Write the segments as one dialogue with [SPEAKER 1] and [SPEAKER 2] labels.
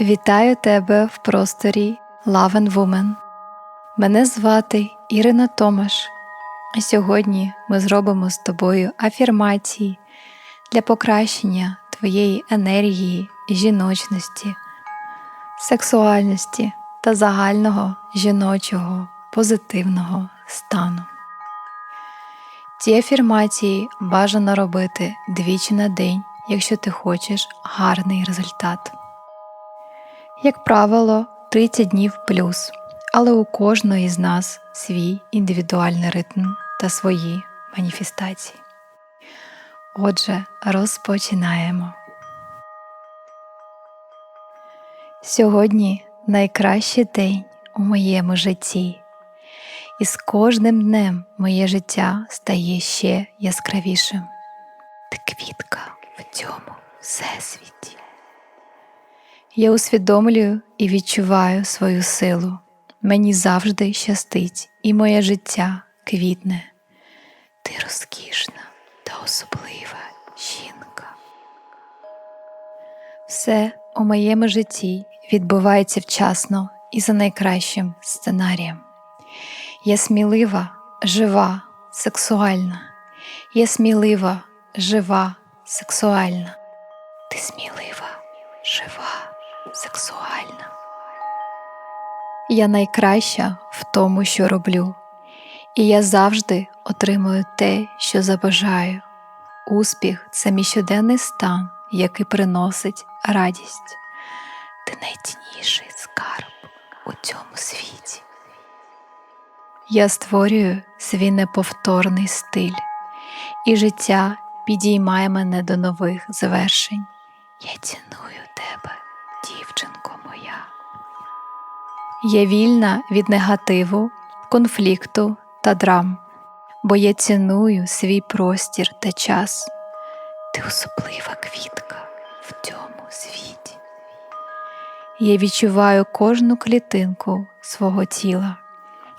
[SPEAKER 1] Вітаю тебе в просторі Love and Woman. Мене звати Ірина Томаш. А сьогодні ми зробимо з тобою афірмації для покращення твоєї енергії, жіночності, сексуальності та загального жіночого позитивного стану. Ці афірмації бажано робити двічі на день, якщо ти хочеш гарний результат. Як правило, 30 днів плюс, але у кожної з нас свій індивідуальний ритм та свої маніфестації. Отже, розпочинаємо. Сьогодні найкращий день у моєму житті, і з кожним днем моє життя стає ще яскравішим. Ти квітка в цьому всесвіті. Я усвідомлюю і відчуваю свою силу. Мені завжди щастить, і моє життя квітне. Ти розкішна та особлива жінка. Все у моєму житті відбувається вчасно і за найкращим сценарієм. Я смілива, жива, сексуальна. Я смілива, жива, сексуальна. Ти смілива, жива сексуальна. Я найкраща в тому, що роблю, і я завжди отримую те, що забажаю. Успіх це мій щоденний стан, який приносить радість. Ти найцінніший скарб у цьому світі. Я створюю свій неповторний стиль, і життя підіймає мене до нових звершень. Я ціную тебе дівчинко моя. Я вільна від негативу, конфлікту та драм, бо я ціную свій простір та час. Ти особлива квітка в цьому світі. Я відчуваю кожну клітинку свого тіла.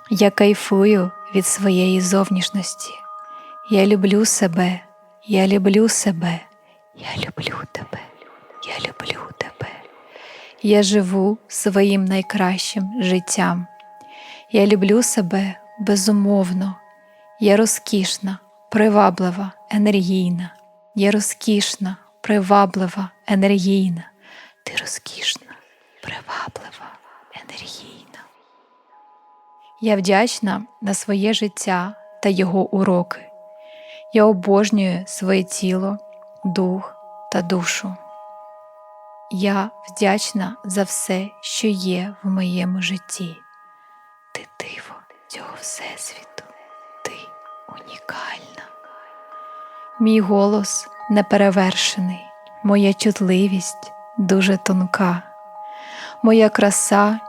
[SPEAKER 1] Я кайфую від своєї зовнішності. Я люблю себе, я люблю себе, я люблю тебе, я люблю. Я живу своїм найкращим життям. Я люблю себе безумовно. Я розкішна, приваблива, енергійна. Я розкішна, приваблива, енергійна. Ти розкішна, приваблива, енергійна. Я вдячна на своє життя та його уроки. Я обожнюю своє тіло, дух та душу. Я вдячна за все, що є в моєму житті. Ти диво цього всесвіту, ти унікальна. Мій голос неперевершений, моя чутливість дуже тонка, моя краса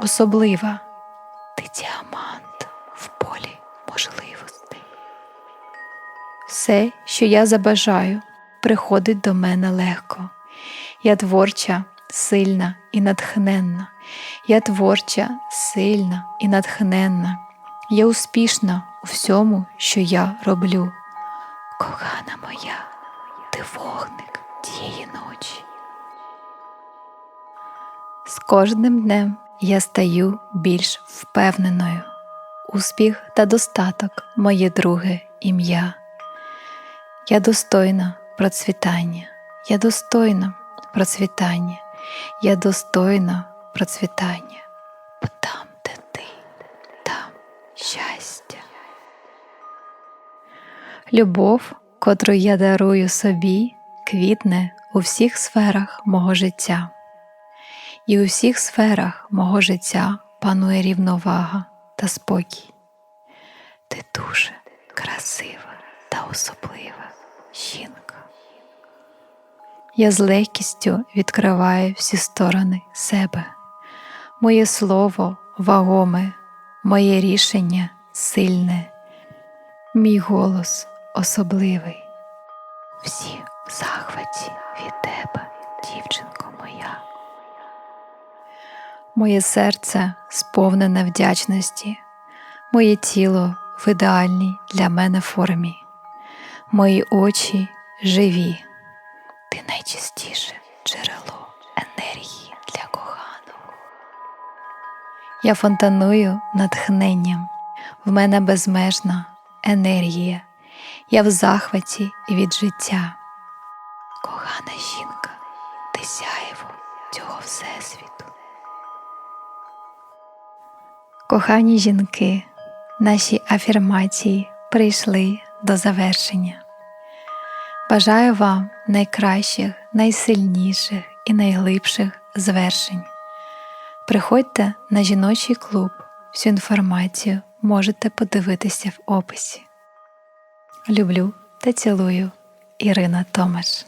[SPEAKER 1] особлива, ти діамант в полі можливостей. Все, що я забажаю, приходить до мене легко. Я творча, сильна і натхненна. Я творча, сильна і натхненна. Я успішна у всьому, що я роблю. Кохана моя, ти вогник тієї ночі. З кожним днем я стаю більш впевненою. Успіх та достаток моє друге ім'я. Я достойна процвітання. Я достойна процвітання, я достойна процвітання, бо там, де ти, там щастя. Любов, котру я дарую собі, квітне у всіх сферах мого життя, і у всіх сферах мого життя панує рівновага та спокій. Ти дуже красива та особлива жінка. Я з легкістю відкриваю всі сторони себе. Моє слово вагоме, моє рішення сильне, мій голос особливий. Всі в захваті від тебе, дівчинко моя. Моє серце сповнене вдячності, моє тіло в ідеальній для мене формі, мої очі живі. Ти найчистіше джерело енергії для Я фонтаную натхненням, в мене безмежна енергія, я в захваті від життя. Кохана жінка, ти сяєво цього всесвіту. Кохані жінки, наші афірмації прийшли до завершення. Бажаю вам найкращих, найсильніших і найглибших звершень. Приходьте на жіночий клуб, всю інформацію можете подивитися в описі. Люблю та цілую Ірина Томаш.